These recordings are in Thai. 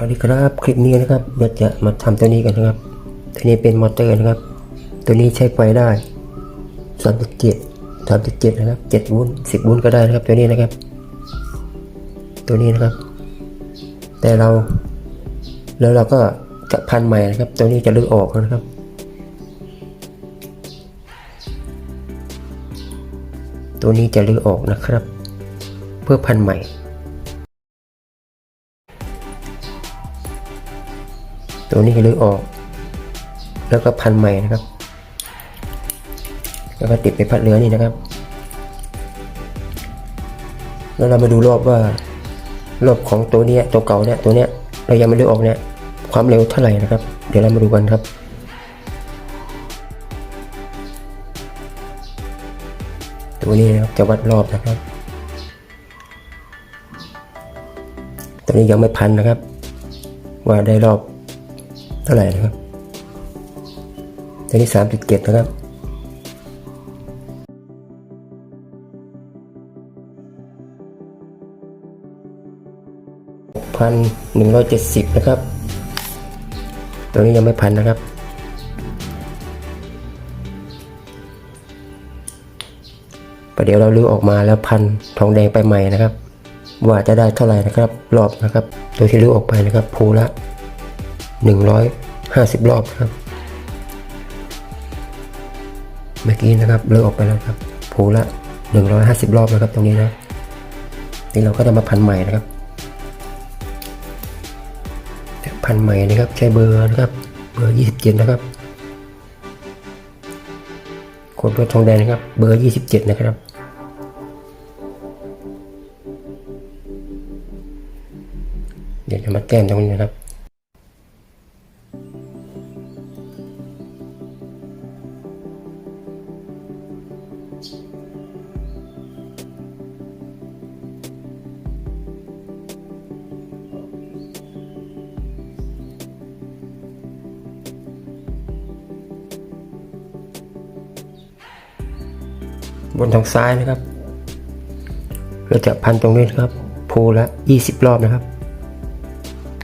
วัสดีครับคลิปนี้นะครับเราจะมาทำตัวนี้กันนะครับตัวนี้เป็นมอเตอร์นะครับ ตัวนี้ใช้ไฟได้สามจุดเจ็ดสามจุดเจ็ดนะครับเจ็ดวุ้นสิบวุ้นก็ได้นะครับ ตัวนี้นะครับ ตัวนี้นะครับ แต่เรา แล้วเราก็จะพันใหม่นะครับ ตัวนี้จะลึกอออกนะครับตัวนี้จะลึกออกนะครับ เพื่อพันใหม่ ตัวนี้ก็ลึกออก แล้วก็พันใหม่นะครับ แล้วก็ติดไปพัดเรือนี่นะครับ แล้วเรามาดูรอบว่ารอบของตัวเนี้ยตัวเก่าเนี่ยตัวเนี้ยเรายังไม่ลึกออกเนี่ยความเร็วเท่าไหร่นะครับ เดี๋ยวเรามาดูกันครับตัวนี้นะครับจะวัดรอบนะครับ ตัวนี้ยังไม่พันนะครับ ว่าได้รอบ เท่าไหร่นะครับตัวนี้สามจุดเจ็ดนะครับพันหนึ่งร้อยเจ็ดสิบนะครับ ตัวนี้ยังไม่พันนะครับประเดี๋ยวเราลื้อออกมาแล้วพันทองแดงไปใหม่นะครับ ว่าจะได้เท่าไหร่นะครับ รอบนะครับ ตัวที่ลื้อออกไปนะครับภูละ หนึ่งร้อยห้าสิบรอบครับ เมื่อกี้นะครับเลื้อออกไปแล้วครับภูละหนึ่งร้อยห้าสิบรอบนะครับตรงนี้นะนี่เราก็จะมาพันใหม่นะครับ พันใหม่นะครับใช้เบอร์นะครับ เบอร์ยี่สิบเจ็ดนะครับโคดเบอร์ทองแดงนะครับ เบอร์ยี่สิบเจ็ดนะครับเดี๋ยวจะมาแต้มตรงนี้นะครับ บนทางซ้ายนะครับ เราจะพันตรงนี้นะครับภูละ 20 รอบนะครับ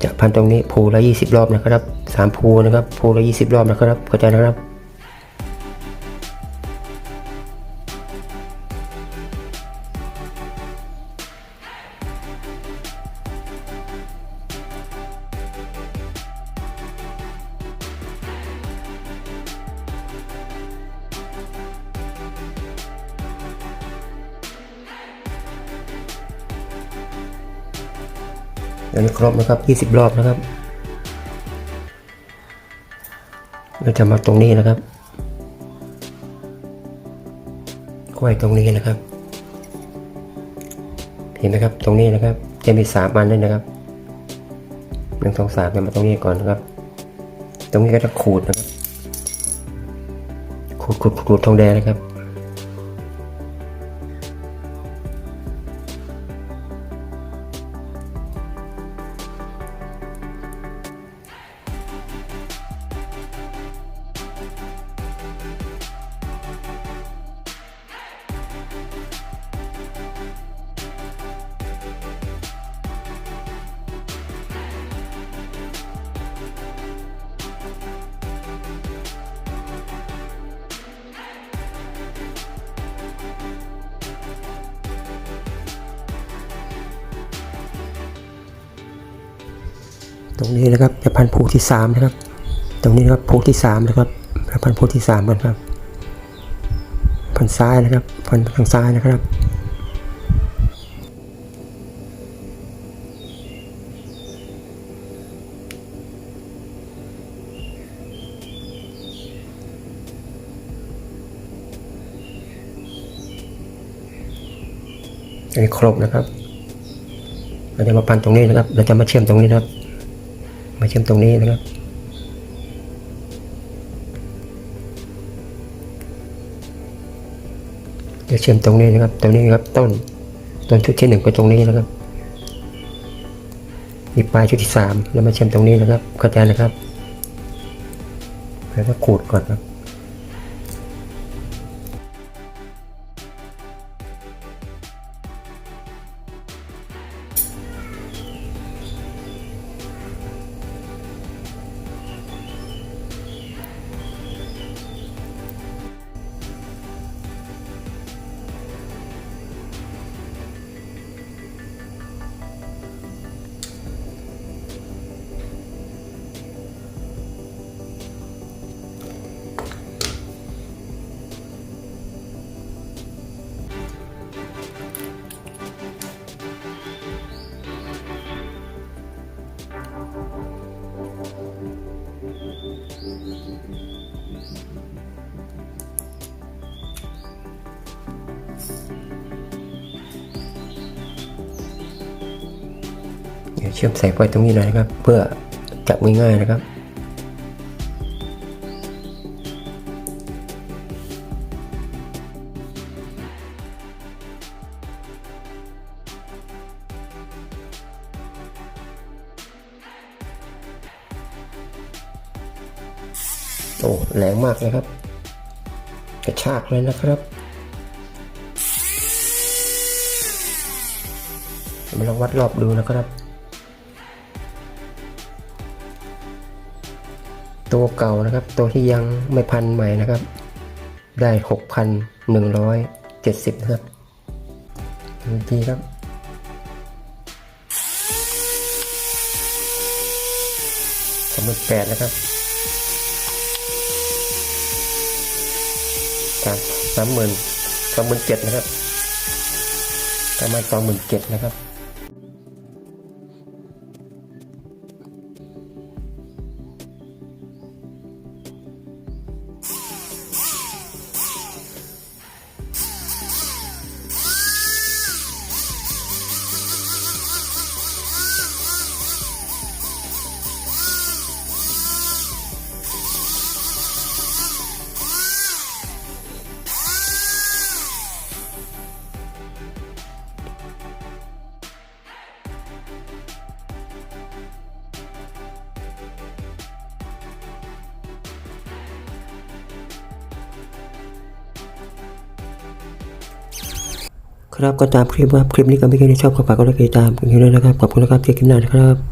จะพันตรงนี้ภูละ 20 รอบนะครับสามภูนะครับภูละ 20 รอบนะครับเข้าใจนะครับ อันครบนะครับยี่สิบรอบนะครับ เราจะมาตรงนี้นะครับไว้ตรงนี้นะครับ เห็นไหมครับ ตรงนี้นะครับ จะมีสามอันด้วยนะครับหนึ่งสองสามเนี่ยมาตรงนี้ก่อนนะครับ ตรงนี้ก็จะขูดนะครับ ขูดขูดขูดทองแดงนะครับ รงนี้นะครับจะพันผูที่สามนะครับ ตรงนี้นะครับผูที่สามนะครับแล้วพันผูที่สามกันครับ พันซ้ายนะครับ พันทางซ้ายนะครับอันนี้ครบนะครับ เราจะมาพันตรงนี้นะครับ เราจะมาเชื่อมตรงนี้นะครับ มาเชื่อมตรงนี้นะครับ จะเชื่อมตรงนี้นะครับ ตรงนี้ครับต้น ต้นชุดที่หนึ่งไปตรงนี้นะครับมีปลายชุดที่สามแล้วมาเชื่อมตรงนี้นะครับเข้าใจนะครับแล้วก็ขูดก่อนครับ เชื่อมสายไฟตรงนี้หน่อยนะครับ เพื่อจับง่ายๆนะครับ โอ้แรงมากเลยครับ กระชากเลยนะครับมาลองวัดรอบดูนะครับ ตัวเก่านะครับ ตัวที่ยังไม่พันใหม่นะครับ ได้หกพันหนึ่งร้อยเจ็ดสิบนะครับดูดีครับสมมติแปดนะครับสามสามหมื่นสองหมื่นเจ็ดนะครับประมาณสองหมื่นเจ็ดนะครับ ครับก็ตามคลิปครับคลิปนี้ก็ไม่เคยได้ชอบก็ฝากกดไลค์ติดตามกันด้วยนะครับขอบคุณนะครับเจอกันใหม่นะครับ